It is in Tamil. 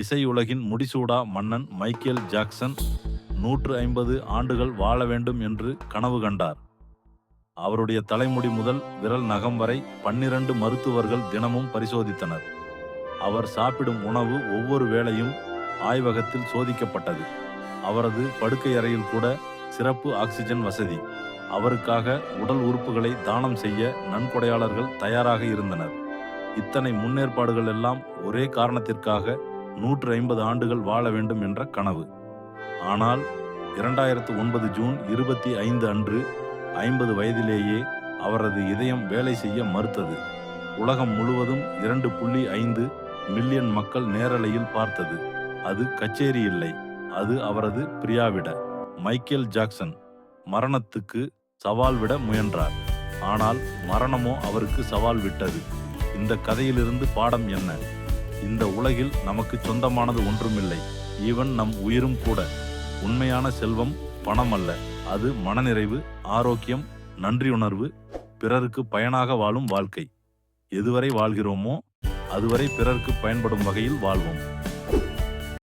இசையுலகின் முடிசூடா மன்னன் மைக்கேல் ஜாக்சன் நூற்று ஐம்பது ஆண்டுகள் வாழ வேண்டும் என்று கனவு கண்டார். அவருடைய தலைமுடி முதல் விரல் நகம் வரை பன்னிரண்டு மருத்துவர்கள் தினமும் பரிசோதித்தனர். அவர் சாப்பிடும் உணவு ஒவ்வொரு வேளையும் ஆய்வகத்தில் சோதிக்கப்பட்டது. அவரது படுக்கை அறையில் கூட சிறப்பு ஆக்சிஜன் வசதி. அவருக்காக உடல் உறுப்புகளை தானம் செய்ய நன்கொடையாளர்கள் தயாராக இருந்தனர். இத்தனை முன்னேற்பாடுகள் எல்லாம் ஒரே காரணத்திற்காக நூற்று ஐம்பது ஆண்டுகள் வாழ வேண்டும் என்ற கனவு. ஆனால் இரண்டாயிரத்து ஒன்பது ஜூன் இருபத்தி ஐந்து அன்று ஐம்பது வயதிலேயே அவரது இதயம் வேலை செய்ய மறுத்தது. உலகம் முழுவதும் இரண்டு புள்ளி ஐந்து மில்லியன் மக்கள் நேரலையில் பார்த்தது. அது கச்சேரி இல்லை அது அவரது பிரியாவிட. மைக்கேல் ஜாக்சன் மரணத்துக்கு சவால் விட முயன்றார். ஆனால் மரணமோ அவருக்கு சவால் விட்டது. இந்த கதையிலிருந்து பாடம் என்ன? இந்த உலகில் நமக்கு சொந்தமானது ஒன்றுமில்லை. ஈவன் நம் உயிரும் கூட. உண்மையான செல்வம் பணம் அல்ல அது மனநிறைவு ஆரோக்கியம் நன்றியுணர்வு பிறருக்கு பயனாக வாழும் வாழ்க்கை. எதுவரை வாழ்கிறோமோ அதுவரை பிறருக்கு பயன்படும் வகையில் வாழ்வோம்.